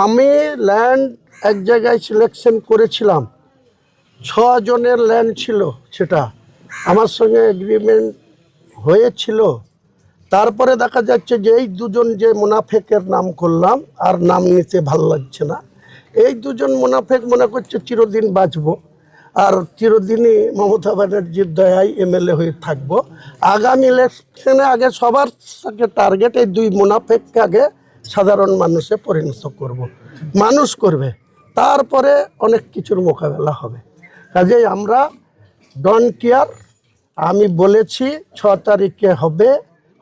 আমি ল্যান্ড এক জায়গায় সিলেকশন করেছিলাম। ছ জনের ল্যান্ড ছিল সেটা। আমার সঙ্গে এগ্রিমেন্ট হয়েছিল। তারপরে দেখা যাচ্ছে যে এই দুজন যে মুনাফেকের নাম করলাম, আর নাম নিতে ভালো লাগছে না। এই দুজন মুনাফেক মনে করছে চিরদিন বাঁচবো, আর চিরদিনই মমতা ব্যানার্জির দয়ায় এমএলএ হয়ে থাকব। আগামী ইলেকশনে আগে সবার সাথে টার্গেট এই দুই মুনাফেককে আগে সাধারণ মানুষে পরিণত করব। মানুষ করবে, তারপরে অনেক কিছুর মোকাবেলা হবে কাজেই আমরা ডন কেয়ার আমি বলেছি ছ তারিখে হবে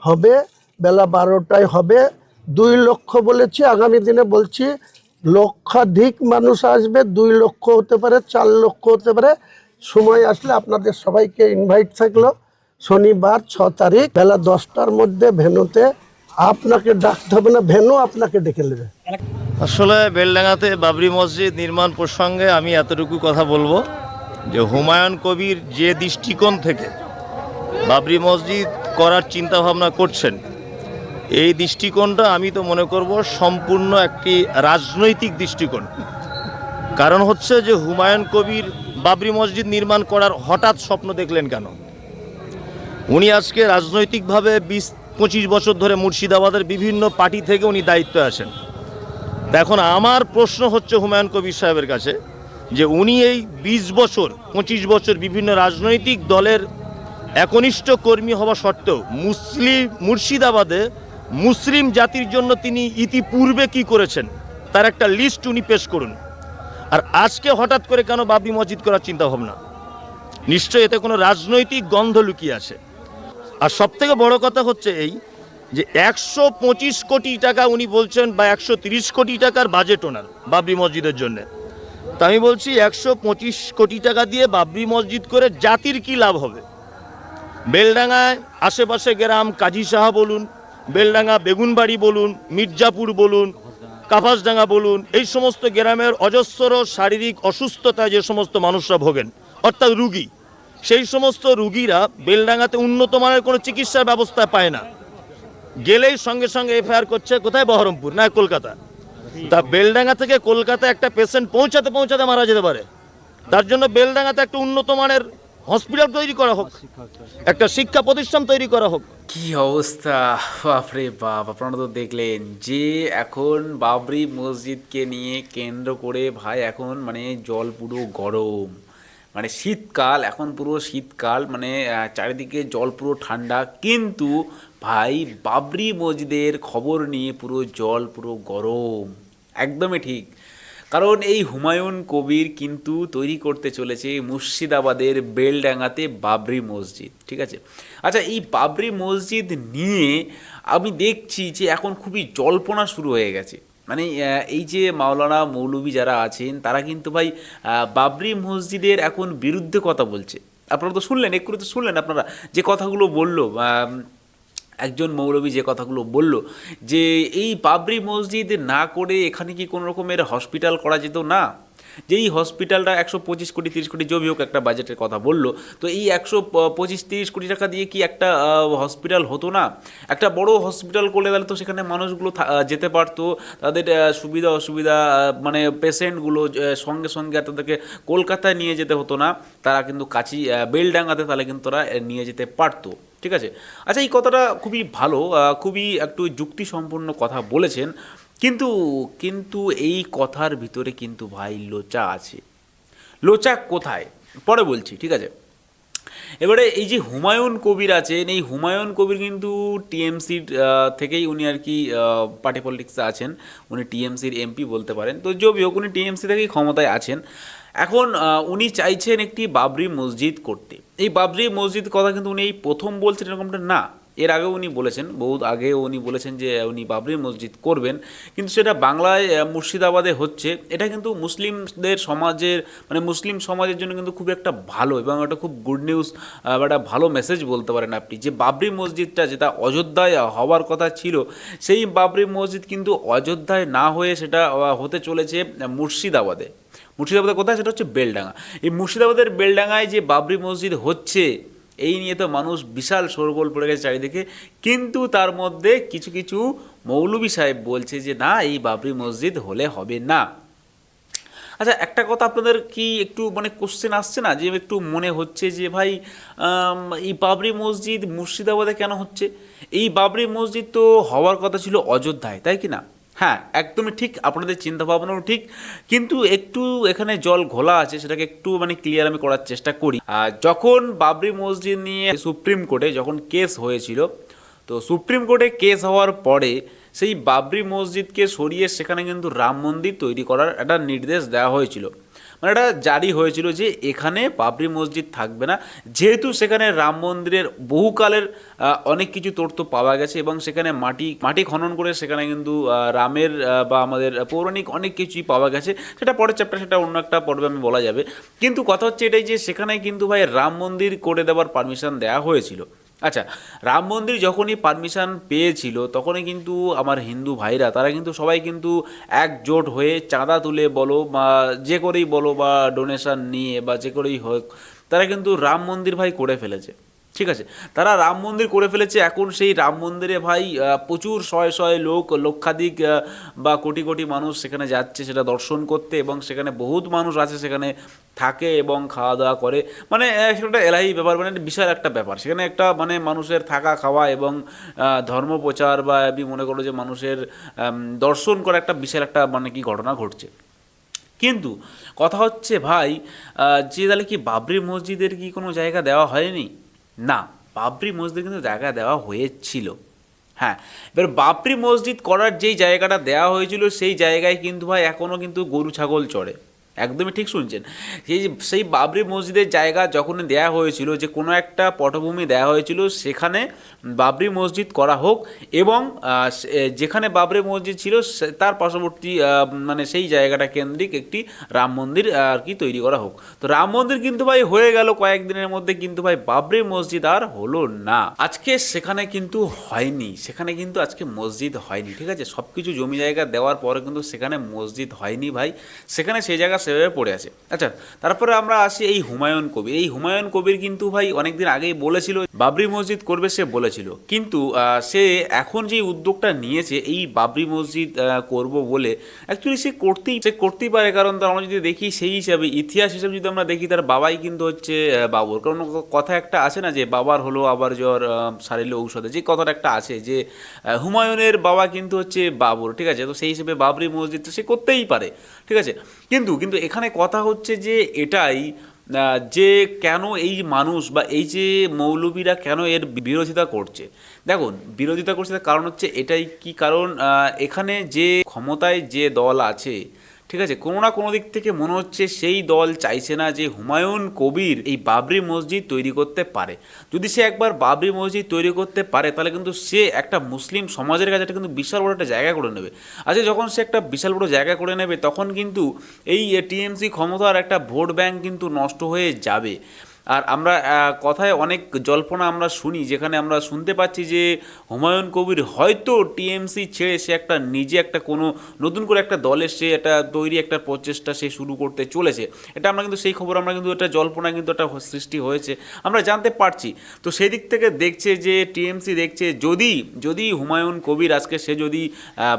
হবে, বেলা বারোটায় হবে, দুই লক্ষ বলেছি, আগামী দিনে বলছি লক্ষাধিক মানুষ আসবে, দুই লক্ষ হতে পারে, চার লক্ষ হতে পারে সময় আসলে আপনাদের সবাইকে ইনভাইট থাকল, শনিবার ছ তারিখ, বেলা দশটার মধ্যে ভেনুতে আপনাকে ডাকতে হবে না, ভেনু আপনাকে ডেকে নেবে। আসলে বেলডাঙ্গাতে বাবরি মসজিদ নির্মাণ প্রসঙ্গে আমি এতটুকু কথা বলব যে হুমায়ুন কবির যে দৃষ্টিকোণ থেকে বাবরি মসজিদ করার চিন্তা ভাবনা করছেন, এই দৃষ্টিকোণটা আমি তো মনে করব সম্পূর্ণ একটি রাজনৈতিক দৃষ্টিকোণ। কারণ হচ্ছে যে হুমায়ুন কবির বাবরি মসজিদ নির্মাণ করার হঠাৎ স্বপ্ন দেখলেন কেন? উনি আজকে রাজনৈতিকভাবে বিশ পঁচিশ বছর ধরে মুর্শিদাবাদের বিভিন্ন পার্টি থেকে উনি দায়িত্বে আছেন এখন আমার প্রশ্ন হচ্ছে হুমায়ুন কবির সাহেবের কাছে যে উনি এই বিশ বছর, পঁচিশ বছর বিভিন্ন রাজনৈতিক দলের একনিষ্ঠ কর্মী হওয়া সত্ত্বেও মুসলিম, মুর্শিদাবাদে মুসলিম জাতির জন্য তিনি ইতিপূর্বে কি করেছেন তার একটা লিস্ট উনি পেশ করুন। আর আজকে হঠাৎ করে কেন বাবরি মসজিদ করার চিন্তা ভাবনা নিশ্চয়ই এতে কোনো রাজনৈতিক গন্ধ লুকিয়ে আছে। আর সব থেকে বড় কথা হচ্ছে এই যে একশো পঁচিশ কোটি টাকা উনি বলছেন বা একশো তিরিশ কোটি টাকার বাজেট ওনার বাবরি মসজিদের জন্য। তা আমি বলছি একশো পঁচিশ কোটি টাকা দিয়ে বাবরি মসজিদ করে জাতির কি লাভ হবে? বেলডাঙ্গায় আশেপাশে গ্রাম কাজী সাহা বলুন, বেলডাঙ্গা বেগুনবাড়ি বলুন, মির্জাপুর বলুন, কাপাসডাঙ্গা বলুন, এই সমস্ত গ্রামের অজস্র শারীরিক অসুস্থতায় যে সমস্ত মানুষরা ভোগেন, অর্থাৎ রুগী সেই সমস্ত রুগীরা বেলডাঙ্গাতে উন্নত মানের কোনো চিকিৎসার ব্যবস্থা পায় না। গেলেই সঙ্গে সঙ্গে এফআইআর করছে, কোথায়? বহরমপুর, না কলকাতা? তা বেলডাঙ্গা থেকে কলকাতা একটা পেশেন্ট পৌঁছাতে পৌঁছাতে মারা যেতে পারে। তার জন্য বেলডাঙ্গাতে একটা উন্নত মানের হসপিটাল তৈরি করা হোক, একটা শিক্ষা প্রতিষ্ঠান তৈরি করা হোক। কি অবস্থা, বাপরে বাপ, আপনারা তো দেখলেন যে এখন বাবরি মসজিদকে নিয়ে কেন্দ্র করে ভাই এখন মানে জল পুরো গরম। মানে শীতকাল, এখন পুরো শীতকাল মানে চারিদিকে জল পুরো ঠান্ডা। কিন্তু ভাই, বাবরি মসজিদের খবর নিয়ে পুরো জল পুরো গরম। একদমই ঠিক। কারণ এই হুমায়ুন কবির কিন্তু তৈরি করতে চলেছে মুর্শিদাবাদের বেলডাঙ্গাতে বাবরি মসজিদ, ঠিক আছে? আচ্ছা এই বাবরি মসজিদ নিয়ে আমি দেখছি যে এখন খুবই জল্পনা শুরু হয়ে গেছে। মানে এই যে মাওলানা মৌলভী যারা আছেন, তারা কিন্তু ভাই বাবরি মসজিদের এখন বিরুদ্ধে কথা বলছে। আপনারা তো শুনলেন একটু তো শুনলেন আপনারা যে কথাগুলো বলল একজন মৌলবী যে কথাগুলো বলল, যে এই বাবরি মসজিদ না করে এখানে কি কোনো রকমের হসপিটাল করা যেত? না। যে এই হসপিটালটা একশো পঁচিশ কোটি, তিরিশ কোটি জমি হোক একটা বাজেটের কথা বলল, তো এই একশো পঁচিশ, তিরিশ কোটি টাকা দিয়ে কি একটা হসপিটাল হতো না? একটা বড় হসপিটাল করলে তাহলে তো সেখানে মানুষগুলো যেতে পারতো, তাদের সুবিধা, অসুবিধা মানে পেশেন্টগুলো সঙ্গে সঙ্গে আর তাদেরকে কলকাতায় নিয়ে যেতে হতো না, তারা কিন্তু কাছি বেলডাঙ্গাতে তাহলে কিন্তু তারা নিয়ে যেতে পারতো, ঠিক আছে? আচ্ছা এই কথাটা খুবই ভালো খুবই একটু যুক্তিসম্পন্ন কথা বলেছেন কিন্তু কিন্তু এই কথার ভিতরে কিন্তু ভাই লোচা আছে। লোচা কোথায়? পরে বলছি, ঠিক আছে? এবারে এই যে হুমায়ুন কবির আছেন, এই হুমায়ুন কবির কিন্তু টিএমসির থেকেই উনি আর কি পার্টি পলিটিক্সে আছেন। উনি টিএমসির এমপি বলতে পারেন। তো যদিও হোক, উনি টিএমসি থেকেই ক্ষমতায় আছেন। এখন উনি চাইছেন একটি বাবরি মসজিদ করতে। এই বাবরি মসজিদ কথা কিন্তু উনি এই প্রথম বলছেন এরকমটা না। এর আগেও উনি বলেছেন, বহুত আগে উনি বলেছেন যে উনি বাবরি মসজিদ করবেন, কিন্তু সেটা বাংলায় মুর্শিদাবাদে হচ্ছে। এটা কিন্তু মুসলিমদের সমাজের মানে মুসলিম সমাজের জন্য কিন্তু খুব একটা ভালো এবং একটা খুব গুড নিউজ বা একটা ভালো মেসেজ বলতে পারেন আপনি। যে বাবরি মসজিদটা যেটা অযোধ্যায় হওয়ার কথা ছিল, সেই বাবরি মসজিদ কিন্তু অযোধ্যায় না হয়ে সেটা হতে চলেছে মুর্শিদাবাদে। মুর্শিদাবাদের কোথায়? সেটা হচ্ছে বেলডাঙ্গা। এই মুর্শিদাবাদের বেলডাঙ্গায় যে বাবরি মসজিদ হচ্ছে এই নিয়ে তো মানুষ বিশাল শোরগোল পড়ে গেছে চারিদিকে। কিন্তু তার মধ্যে কিছু কিছু মৌলবী সাহেব বলছে যে, না, এই বাবরি মসজিদ হলে হবে না। আচ্ছা একটা কথা আপনাদের কি একটু মানে কোশ্চেন আসছে না? যে একটু মনে হচ্ছে যে, ভাই এই বাবরি মসজিদ মুর্শিদাবাদে কেন হচ্ছে? এই বাবরি মসজিদ তো হওয়ার কথা ছিল অযোধ্যায়, তাই কি না? হ্যাঁ একদমই ঠিক, আপনাদের চিন্তা ভাবনাও ঠিক, কিন্তু একটু এখানে জল ঘোলা আছে, সেটাকে একটু মানে ক্লিয়ার আমি করার চেষ্টা করি। আর যখন বাবরি মসজিদ নিয়ে সুপ্রিম কোর্টে যখন কেস হয়েছিল, তো সুপ্রিম কোর্টে কেস হওয়ার পরে সেই বাবরি মসজিদকে সরিয়ে সেখানে কিন্তু রাম মন্দির তৈরি করার একটা নির্দেশ দেওয়া হয়েছিল। মানে এটা জারি হয়েছিল যে এখানে বাবরি মসজিদ থাকবে না। যেহেতু সেখানে রাম মন্দিরের বহুকালের অনেক কিছু তথ্য পাওয়া গেছে এবং সেখানে মাটি মাটি খনন করে সেখানে কিন্তু রামের বা আমাদের পৌরাণিক অনেক কিছুই পাওয়া গেছে। সেটা পরের চ্যাপ্টার সেটা অন্য একটা পর্বে আমি বলা যাবে। কিন্তু কথা হচ্ছে এটাই যে সেখানে কিন্তু ভাই রাম মন্দির করে দেওয়ার পারমিশন দেওয়া হয়েছিল। আচ্ছা রাম মন্দির যখনই পারমিশন পেয়েছিল, তখনই কিন্তু আমার হিন্দু ভাইরা, তারা কিন্তু সবাই কিন্তু একজোট হয়ে চাঁদা তুলে বলো বা যে করেই বলো বা ডোনেশন নিয়ে বা যে করেই হোক, তারা কিন্তু রাম মন্দির ভাই করে ফেলেছে। ঠিক আছে? তারা রাম মন্দির করে ফেলেছে। এখন সেই রাম মন্দিরে ভাই প্রচুর শয়ে শয়ে লোক, লক্ষাধিক বা কোটি কোটি মানুষ সেখানে যাচ্ছে সেটা দর্শন করতে এবং সেখানে বহুত মানুষ আছে সেখানে থাকে এবং খাওয়া দাওয়া করে। মানে সেটা একটা এলাহি ব্যাপার মানে বিশাল একটা ব্যাপার। সেখানে একটা মানে মানুষের থাকা, খাওয়া এবং ধর্ম প্রচার বা আমি মনে করো যে মানুষের দর্শন করা একটা বিশাল একটা মানে কি ঘটনা ঘটছে। কিন্তু কথা হচ্ছে ভাই যে তাহলে কি বাবরি মসজিদের কি কোনো জায়গা দেওয়া হয়নি? না, বাবরি মসজিদ কিন্তু জায়গা দেওয়া হয়েছিল। হ্যাঁ এবার বাবরি মসজিদ করার যেই জায়গাটা দেওয়া হয়েছিল, সেই জায়গায় কিন্তু ভাই এখনও কিন্তু গরু, ছাগল চড়ে। একদমই ঠিক শুনছেন। সেই সেই বাবরি মসজিদের জায়গা যখন দেয়া হয়েছিল, যে কোনো একটা পটভূমি দেওয়া হয়েছিল, সেখানে বাবরি মসজিদ করা হোক এবং যেখানে বাবরি মসজিদ ছিল তার পার্শ্ববর্তী মানে সেই জায়গাটা কেন্দ্রিক একটি রাম মন্দির আর কি তৈরি করা হোক। তো রাম মন্দির কিন্তু ভাই হয়ে গেল কয়েকদিনের মধ্যে, কিন্তু ভাই বাবরি মসজিদ আর হলো না। আজকে সেখানে কিন্তু হয়নি, সেখানে কিন্তু আজকে মসজিদ হয়নি, ঠিক আছে? সব কিছু জমি জায়গা দেওয়ার পরে কিন্তু সেখানে মসজিদ হয়নি ভাই। সেখানে সেই জায়গা সেভাবে পড়ে আছে। আচ্ছা তারপরে আমরা আসি এই হুমায়ুন কবির। এই হুমায়ুন কবির কিন্তু ভাই অনেকদিন আগেই বলেছিল, বাবরি মসজিদ করবে সে বলেছিল। কিন্তু সে এখন যে উদ্যোগটা নিয়েছে, এই বাবরি মসজিদ করব বলে অ্যাকচুয়ালি সে করতেই সে করতেই পারে। কারণ তার আমরা যদি দেখি সেই হিসাবে, ইতিহাস হিসাবে যদি আমরা দেখি, তার বাবাই কিন্তু হচ্ছে বাবর। কারণ কথা একটা আছে না যে, বাবার হলো আবার জ্বর সারিল ঔষধে। যে কথাটা একটা আছে যে হুমায়ুনের বাবা কিন্তু হচ্ছে বাবর, ঠিক আছে? তো সেই হিসেবে বাবরি মসজিদ তো সে করতেই পারে। ঠিক আছে? কিন্তু কিন্তু এখানে কথা হচ্ছে যে এটাই যে কেন এই মানুষ বা এই যে মৌলবীরা কেন এর বিরোধিতা করছে? দেখুন, বিরোধিতা করছে তার কারণ হচ্ছে এটাই কি কারণ এখানে যে ক্ষমতায় যে দল আছে ঠিক আছে, কোনো না কোনো দিক থেকে মনে হচ্ছে সেই দল চাইছে না যে হুমায়ুন কবির এই বাবরি মসজিদ তৈরি করতে পারে। যদি সে একবার বাবরি মসজিদ তৈরি করতে পারে, তাহলে কিন্তু সে একটা মুসলিম সমাজের কাছে একটা কিন্তু বিশাল বড় একটা জায়গা করে নেবে। আচ্ছা যখন সে একটা বিশাল বড় জায়গা করে নেবে, তখন কিন্তু এই টিএমসি ক্ষমতার একটা ভোট ব্যাংক কিন্তু নষ্ট হয়ে যাবে। আর আমরা কথায় অনেক জল্পনা আমরা শুনি, যেখানে আমরা শুনতে পাচ্ছি যে হুমায়ুন কবির হয়তো টিএমসি ছেড়ে সে একটা, নিজে একটা কোনো নতুন করে একটা দলের সে একটা তৈরি একটা প্রচেষ্টা সে শুরু করতে চলেছে। এটা আমরা কিন্তু, সেই খবর আমরা কিন্তু, এটা জল্পনা কিন্তু একটা সৃষ্টি হয়েছে। আমরা জানতে পারছি। তো সেই দিক থেকে দেখছে যে টিএমসি দেখছে, যদি যদি হুমায়ুন কবির আজকে সে যদি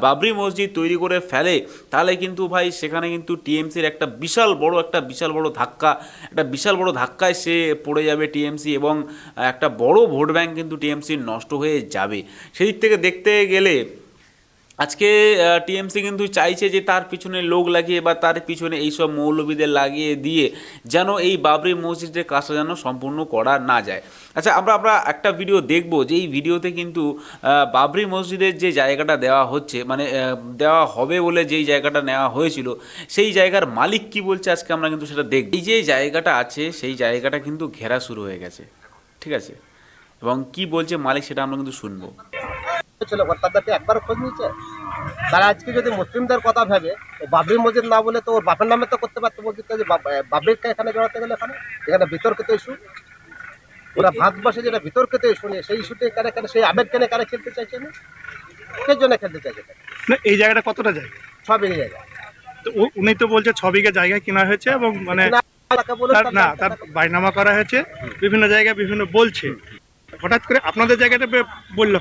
বাবরি মসজিদ তৈরি করে ফেলে, তাহলে কিন্তু ভাই সেখানে কিন্তু টিএমসির একটা বিশাল বড়, একটা বিশাল বড় ধাক্কা, একটা বিশাল বড় ধাক্কায় সে পড়ে যাবে টিএমসি এবং একটা বড় ভোট ব্যাঙ্ক কিন্তু টিএমসির নষ্ট হয়ে যাবে। সেদিক থেকে দেখতে গেলে আজকে টিএমসি কিন্তু চাইছে যে তার পিছনে লোক লাগিয়ে বা তার পিছনে এইসব মৌলবীদের লাগিয়ে দিয়ে যেন এই বাবরি মসজিদের কাজটা যেন সম্পূর্ণ করা না যায়। আচ্ছা আমরা আমরা একটা ভিডিও দেখব যে এই ভিডিওতে কিন্তু বাবরি মসজিদের যে জায়গাটা দেওয়া হচ্ছে মানে দেওয়া হবে বলে যেই জায়গাটা নেওয়া হয়েছিল, সেই জায়গার মালিক কি বলছে আজকে আমরা কিন্তু সেটা দেখব। এই যে জায়গাটা আছে, সেই জায়গাটা কিন্তু ঘেরা শুরু হয়ে গেছে। ঠিক আছে? এবং কি বলছে মালিক সেটা আমরা কিন্তু শুনব। ছিল তাদেরকে একবার খোঁজ নিয়েছে। তারা আজকে যদি মুসলিমদের কথা ভেবে ও বাবরি মসজিদ না বলে তো ওর বাপের নামে তো করতে পারতো মসজিদটা যে বাব- এখানে জড়াতে গেলে এখানে? এখানে বিতর্কিত ইস্যু ওরা ভারতবর্ষে যেটা বিতর্কিত ইস্যু নিয়ে সেই ইস্যুতে কেন কেন সেই আবেগ কেন কারা খেলতে চাইছে না? কে জন্য খেলতে চাইছে না? এই জায়গাটা কতটা জায়গা? সব এগিয়ে জায়গা। তো উনি তো বলছে ছ বিঘা জায়গা কেনা হয়েছে এবং মানে না তার বাইনামা করা হয়েছে বিভিন্ন জায়গায় বিভিন্ন বলছে। হঠাৎ করে আপনাদের জায়গাটা বলল?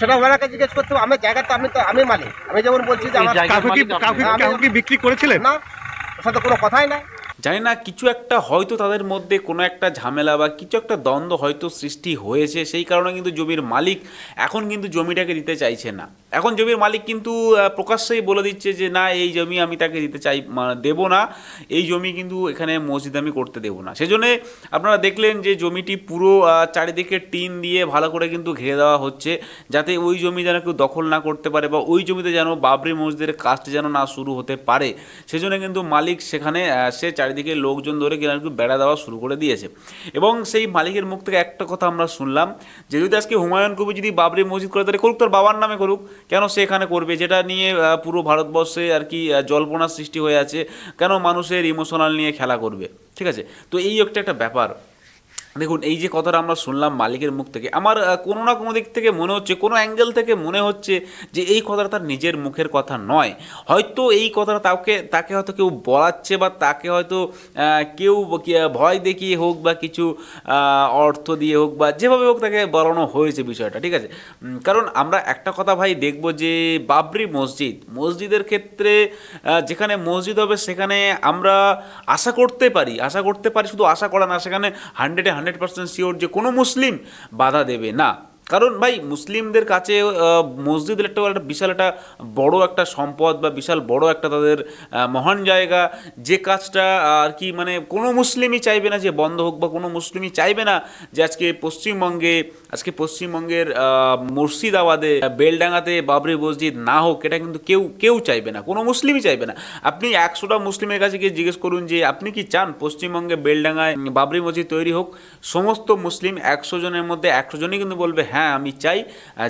সেটা ওনাকে জিজ্ঞেস করতে হবে আমার জায়গাটা আমি তো আমি মালিক। আমি যেমন বলছি যে আমার কাউকে কাউকে কাউকে কি বিক্রি করেছিলেন? না। ওর সাথে কোনো কথাই নাই। জানি না, কিছু একটা হয়তো তাদের মধ্যে কোনো একটা ঝামেলা বা কিছু একটা দ্বন্দ্ব হয়তো সৃষ্টি হয়েছে, সেই কারণে কিন্তু জমির মালিক এখন কিন্তু জমিটাকে দিতে চাইছে না। এখন জমির মালিক কিন্তু প্রকাশ্যেই বলে দিচ্ছে যে, না, এই জমি আমি তাকে দিতে চাই দেবো না। এই জমি কিন্তু এখানে মসজিদ আমি করতে দেবো না। সেজন্য আপনারা দেখলেন যে জমিটি পুরো চারিদিকে টিন দিয়ে ভালো করে কিন্তু ঘিরে দেওয়া হচ্ছে, যাতে ওই জমি যেন কেউ দখল না করতে পারে বা ওই জমিতে যেন বাবরি মসজিদের কাজটি যেন না শুরু হতে পারে। সেজন্য কিন্তু মালিক সেখানে সে চারিদিকে লোকজন ধরে কিনা বেড়া দেওয়া শুরু করে দিয়েছে। এবং সেই মালিকের মুখ থেকে একটা কথা আমরা শুনলাম যে, যদি আজকে হুমায়ুন কবি যদি বাবরি মসজিদ করে, তাহলে করুক তোর বাবার নামে করুক। কেন সে এখানে করবে? যেটা নিয়ে পুরো ভারতবর্ষে আর কি জল্পনার সৃষ্টি হয়ে আছে। কেন মানুষের ইমোশনাল নিয়ে খেলা করবে? ঠিক আছে? তো এই একটা একটা ব্যাপার। দেখুন, এই যে কথাটা আমরা শুনলাম মালিকের মুখ থেকে, আমার কোনো না কোনো দিক থেকে মনে হচ্ছে, কোনো অ্যাঙ্গেল থেকে মনে হচ্ছে যে এই কথাটা তার নিজের মুখের কথা নয়। হয়তো এই কথাটা তাকে তাকে হয়তো কেউ বলাচ্ছে বা তাকে হয়তো কেউ ভয় দেখিয়ে হোক বা কিছু অর্থ দিয়ে হোক বা যেভাবে হোক তাকে বলানো হয়েছে বিষয়টা, ঠিক আছে? কারণ আমরা একটা কথা ভাই দেখব যে বাবরি মসজিদ, মসজিদের ক্ষেত্রে যেখানে মসজিদ হবে সেখানে আমরা আশা করতে পারি, আশা করতে পারি, শুধু আশা করা না, সেখানে হান্ড্রেডে হান্ড্রেড পার্সেন্ট শিওর যে কোনো মুসলিম বাধা দেবে না। কারণ ভাই মুসলিমদের কাছে আহ, মসজিদের একটা একটা বিশাল একটা বড় একটা সম্পদ বা বিশাল বড় একটা তাদের মহান জায়গা। যে কাজটা আর কি মানে কোনো মুসলিমই চাইবে না যে বন্ধ হোক বা কোনো মুসলিমই চাইবে না যে আজকে পশ্চিমবঙ্গে আজকে পশ্চিমবঙ্গের মুর্শিদাবাদে বেলডাঙ্গাতে বাবরি মসজিদ না হোক এটা কিন্তু কেউ কেউ চাইবে না কোনো মুসলিমই চাইবে না। আপনি একশোটা মুসলিমের কাছে গিয়ে জিজ্ঞেস করুন যে আপনি কি চান পশ্চিমবঙ্গে বেলডাঙ্গায় বাবরি মসজিদ তৈরি হোক? সমস্ত মুসলিম একশো জনের মধ্যে একশো জনই কিন্তু বলবে হ্যাঁ আমি চাই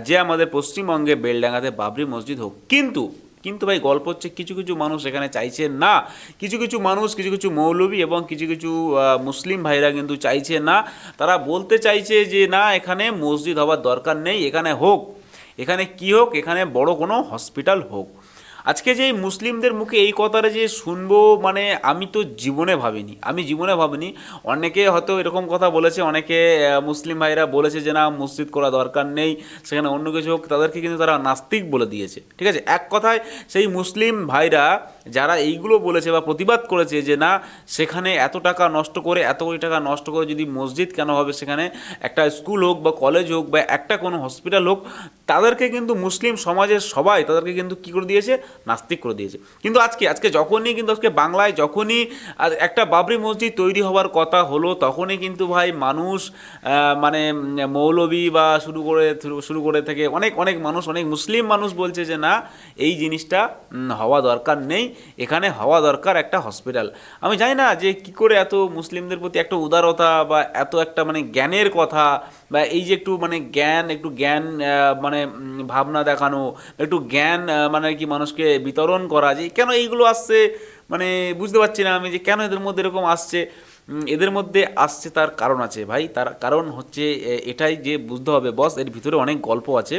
যে আমাদের পশ্চিমবঙ্গে বেলডাঙ্গাতে বাবরি মসজিদ হোক। কিন্তু কিন্তু ভাই, গল্প হচ্ছে কিছু কিছু মানুষ এখানে চাইছে না। কিছু কিছু মানুষ, কিছু কিছু মৌলবী এবং কিছু কিছু মুসলিম ভাইরা কিন্তু চাইছে না। তারা বলতে চাইছে যে, না, এখানে মসজিদ হওয়ার দরকার নেই, এখানে হোক। এখানে কি হোক? এখানে বড় কোনো হসপিটাল হোক। আজকে যে মুসলিমদের মুখে এই কথাটা যে শুনব মানে আমি তো জীবনে ভাবিনি। আমি জীবনে ভাবিনি। অনেকে হয়তো এরকম কথা বলেছে, অনেকে মুসলিম ভাইরা বলেছে যে, না, মসজিদ করা দরকার নেই, সেখানে অন্য কিছু হোক। তাদেরকে কিন্তু তারা নাস্তিক বলে দিয়েছে। ঠিক আছে? এক কথায়, সেই মুসলিম ভাইরা যারা এইগুলো বলেছে বা প্রতিবাদ করেছে যে, না, সেখানে এত টাকা নষ্ট করে, এত কোটি টাকা নষ্ট করে যদি মসজিদ কেন হবে সেখানে? একটা স্কুল হোক বা কলেজ হোক বা একটা কোনো হসপিটাল হোক তাদেরকে কিন্তু মুসলিম সমাজের সবাই তাদেরকে কিন্তু কী করে দিয়েছে? নাস্তিক করে দিয়েছে। কিন্তু আজকে আজকে যখনই কিন্তু আজকে বাংলায় যখনই একটা বাবরি মসজিদ তৈরি হওয়ার কথা হলো তখনই কিন্তু ভাই মানুষ মানে মৌলবি বা শুরু করে শুরু করে থেকে অনেক অনেক মানুষ অনেক মুসলিম মানুষ বলছে যে না এই জিনিসটা হওয়া দরকার নেই। এখানে হওয়া দরকার একটা হসপিটাল আমি জানি না যে কি করে এত মুসলিমদের প্রতি একটা উদারতা বা এত একটা মানে জ্ঞানের কথা বা এই যে একটু মানে জ্ঞান একটু জ্ঞান আহ, মানে ভাবনা দেখানো, একটু জ্ঞান মানে কি মানুষকে বিতরণ করা, যে কেন এইগুলো আসছে? মানে বুঝতে পারছি না আমি যে কেন এদের মধ্যে এরকম আসছে। এদের মধ্যে আসছে তার কারণ আছে ভাই। তার কারণ হচ্ছে এটাই যে বুঝতে হবে, বস এর ভিতরে অনেক গল্প আছে।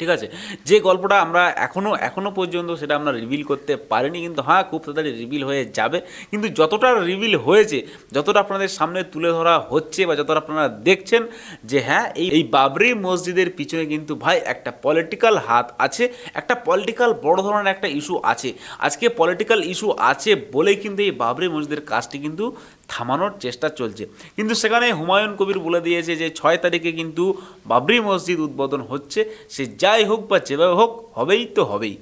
ঠিক আছে? যে গল্পটা আমরা এখনও এখনও পর্যন্ত সেটা আমরা রিভিল করতে পারিনি, কিন্তু হ্যাঁ খুব তাড়াতাড়ি রিভিল হয়ে যাবে। কিন্তু যতটা রিভিল হয়েছে, যতটা আপনাদের সামনে তুলে ধরা হচ্ছে বা যতটা আপনারা দেখছেন যে হ্যাঁ এই এই বাবরি মসজিদের পিছনে কিন্তু ভাই একটা পলিটিক্যাল হাত আছে, একটা পলিটিক্যাল বড় ধরনের একটা ইস্যু আছে। আজকে পলিটিক্যাল ইস্যু আছে বলেই কিন্তু এই বাবরি মসজিদের কাজটি কিন্তু থামানোর চেষ্টা চলছে। কিন্তু সেখানে হুমায়ুন কবির বলে দিয়েছে যে, ছয় তারিখে কিন্তু বাবরি মসজিদ উদ্বোধন হচ্ছে। সে যাই হোক বা যেভাবে হোক, হবেই তো হবেই।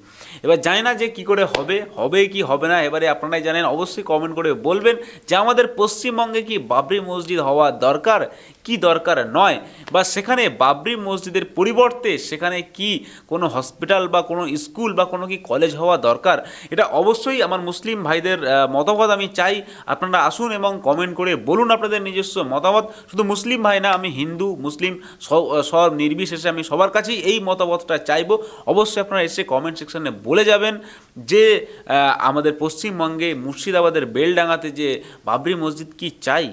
এবার জানি না যে কি করে হবে হবে কি হবে না, এবারে আপনারাই জানেন, অবশ্যই কমেন্ট করে বলবেন যে, আমাদের পশ্চিমবঙ্গে কি বাবরি মসজিদ হওয়া দরকার? কি দরকার নয়? বা সেখানে বাবরি মসজিদের পরিবর্তে সেখানে কি কোনো হসপিটাল বা কোনো স্কুল বা কোনো কি কলেজ হওয়া দরকার? এটা অবশ্যই আমার মুসলিম ভাইদের মতামত আমি চাই। আপনারা আসুন এবং কমেন্ট করে বলুন আপনাদের নিজস্ব মতামত। শুধু মুসলিম ভাই না, আমি হিন্দু, মুসলিম, সব সব নির্বিশেষে আমি সবার কাছেই এই মতামতটা চাইব। অবশ্যই আপনারা এসে কমেন্ট সেকশনে বলে যাবেন যে আমাদের পশ্চিমবঙ্গে মুর্শিদাবাদের বেলডাঙ্গাতে যে বাবরি মসজিদ কি চাই?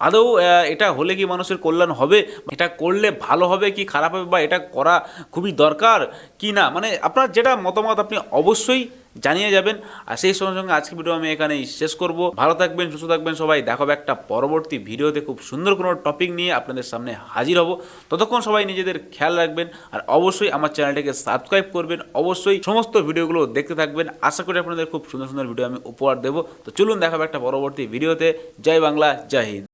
আদৌ এটা হলে কি মানুষের কল্যাণ হবে? এটা করলে ভালো হবে কি খারাপ হবে বা এটা করা খুবই দরকার কি না? মানে আপনার যেটা মতামত আপনি অবশ্যই জানিয়ে যাবেন। আর সেই সঙ্গে সঙ্গে আজকে ভিডিও আমি এখানেই শেষ করব। ভালো থাকবেন, সুস্থ থাকবেন সবাই। দেখাবে একটা পরবর্তী ভিডিওতে খুব সুন্দর কোনো টপিক নিয়ে আপনাদের সামনে হাজির হব। ততক্ষণ সবাই নিজেদের খেয়াল রাখবেন আর অবশ্যই আমার চ্যানেলটাকে সাবস্ক্রাইব করবেন। অবশ্যই সমস্ত ভিডিওগুলো দেখতে থাকবেন। আশা করি আপনাদের খুব সুন্দর সুন্দর ভিডিও আমি উপহার দেবো। তো চলুন দেখাবে একটা পরবর্তী ভিডিওতে জয় বাংলা, জয় হিন্দ।